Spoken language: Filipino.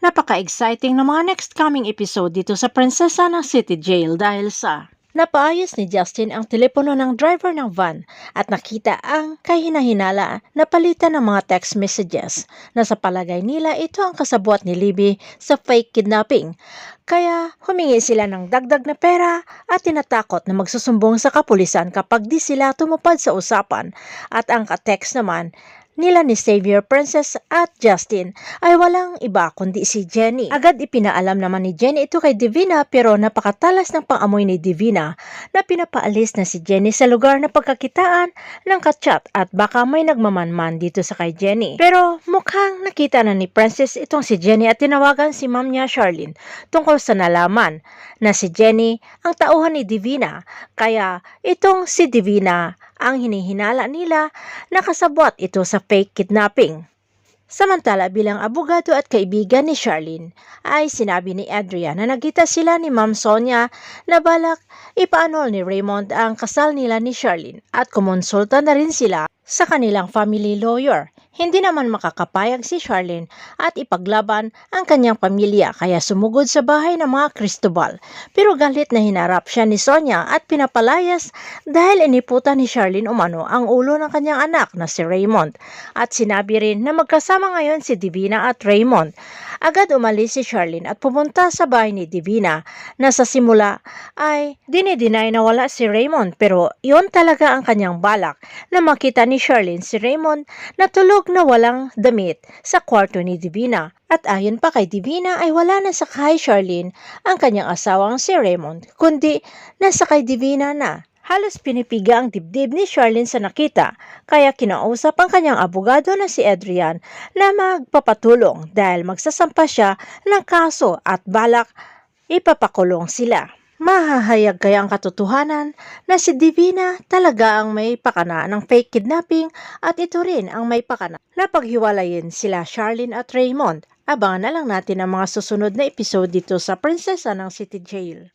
Napaka-exciting ng mga next coming episode dito sa Prinsesa ng City Jail dahil sa Napaayos ni Justin ang telepono ng driver ng van at nakita ang kahinahinala na palitan ng mga text messages na sa palagay nila ito ang kasabwat ni Libby sa fake kidnapping. Kaya humingi sila ng dagdag na pera at tinatakot na magsusumbong sa kapulisan kapag di sila tumupad sa usapan at ang ka-text naman nila ni Xavier, Princess at Justin ay walang iba kundi si Jenny. Agad ipinaalam naman ni Jenny ito kay Divina pero napakatalas ng pangamoy ni Divina na pinapaalis na si Jenny sa lugar na pagkakitaan ng kachat at baka may nagmamanman dito sa kay Jenny. Pero mukhang nakita na ni Princess itong si Jenny at tinawagan si ma'am niya Charlene tungkol sa nalaman na si Jenny ang tauhan ni Divina kaya itong si Divina ang hinihinala nila nakasabwat ito sa fake kidnapping. Samantala bilang abogado at kaibigan ni Charlene ay sinabi ni Adrian na nagkita sila ni Ma'am Sonia na balak ipaanol ni Raymond ang kasal nila ni Charlene at kumonsulta na rin sila sa kanilang family lawyer. Hindi naman makakapayag si Charlene at ipaglaban ang kanyang pamilya kaya sumugod sa bahay ng mga Cristobal. Pero galit na hinarap siya ni Sonia at pinapalayas dahil iniputan ni Charlene umano ang ulo ng kanyang anak na si Raymond. At sinabi rin na magkasama ngayon si Divina at Raymond. Agad umalis si Charlene at pumunta sa bahay ni Divina na sa simula ay dinideny na wala si Raymond pero iyon talaga ang kanyang balak na makita ni Charlene si Raymond na tulog na walang damit sa kwarto ni Divina. At ayon pa kay Divina ay wala na sa kay Charlene ang kanyang asawang si Raymond kundi nasa kay Divina na. Halos pinipiga ang dibdib ni Charlene sa nakita, kaya kinausap ang kanyang abogado na si Adrian na magpapatulong dahil magsasampa siya ng kaso at balak ipapakulong sila. Mahahayag kaya ang katotohanan na si Divina talaga ang may pakana ng fake kidnapping at ito rin ang may pakana na paghiwalayin sila Charlene at Raymond. Abangan na lang natin ang mga susunod na episode dito sa Prinsesa ng City Jail.